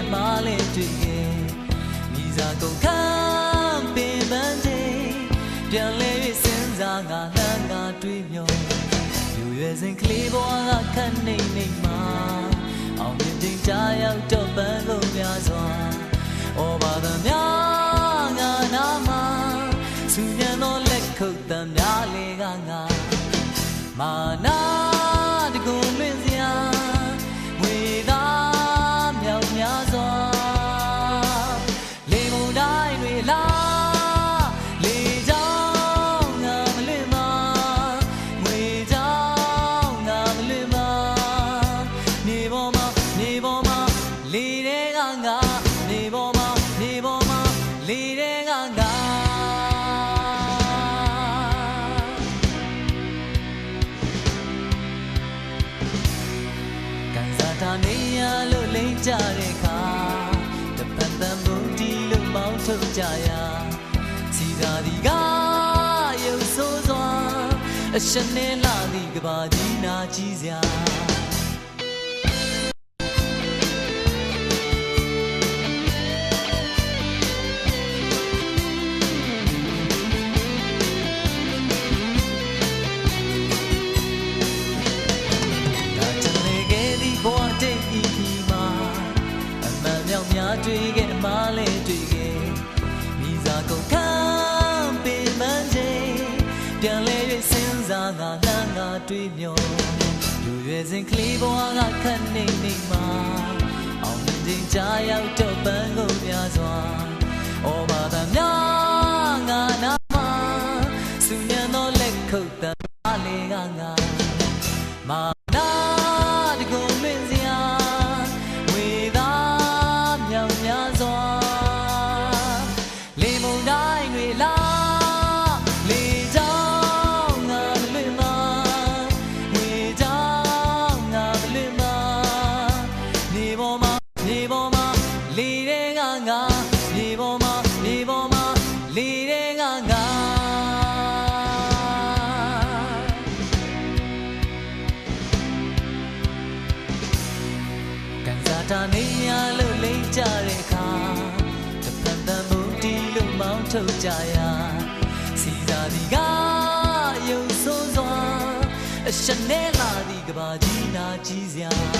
အမားလေးတွေ့ခဲ့မိစားကုန်ခံပင်ပန်းချိန်ပြန်လဲ၍စဉ်းစားငါလှမ်းငါတွေ့မျောယူရွယ်စဉ်ကလေးဘဝကခက်နေနေမှာအောင်မြင်တင်ကြရောက်တော့ပန်းကုန်များစွာဩဘာသာများငါနာမှာစူညံသောလက်ခုပ်တံများလေးကငါမာနာ လေတွေကငါနေပေါ်မှာနေပေါ်မှာလေတွေကငါကန်စားတာနေရလို့လိမ့်ကြတဲ့ခါတပတ်တန်ဘူးတီလို့မောင်းထုတ်ကြရာစီသာဒီကရုပ်ဆိုးစွာအရှင်နဲ့လာသည့်ကဘာကြီးနာကြီးစရာ ခဲ့အမားလေးတွေ့ခဲ့မိစားကုန်ခံပင်မန်းချိန်ပြန်လဲ၍စဉ်းစားငါလှမ်းငါတွေ့မျောလူရွယ်စဉ်ကလေးဘဝကခက်နေနေမှာအောင်မြင်ချိန်ကြာရောက်တော့ပန်းကုန်များစွာဩဘာသာများငါနာမှာစူညံသောလက်ခုပ်တံလေးကငါမာ တာနေရလို့လိမ့်ကြတဲ့အခါတပန်တန်မူတီလို့မောင်းထုတ်ကြရာစီသာဒီကယုံဆိုးစွာအရှင်နဲ့လာဒီကဘာကြီးနာကြီးစရာ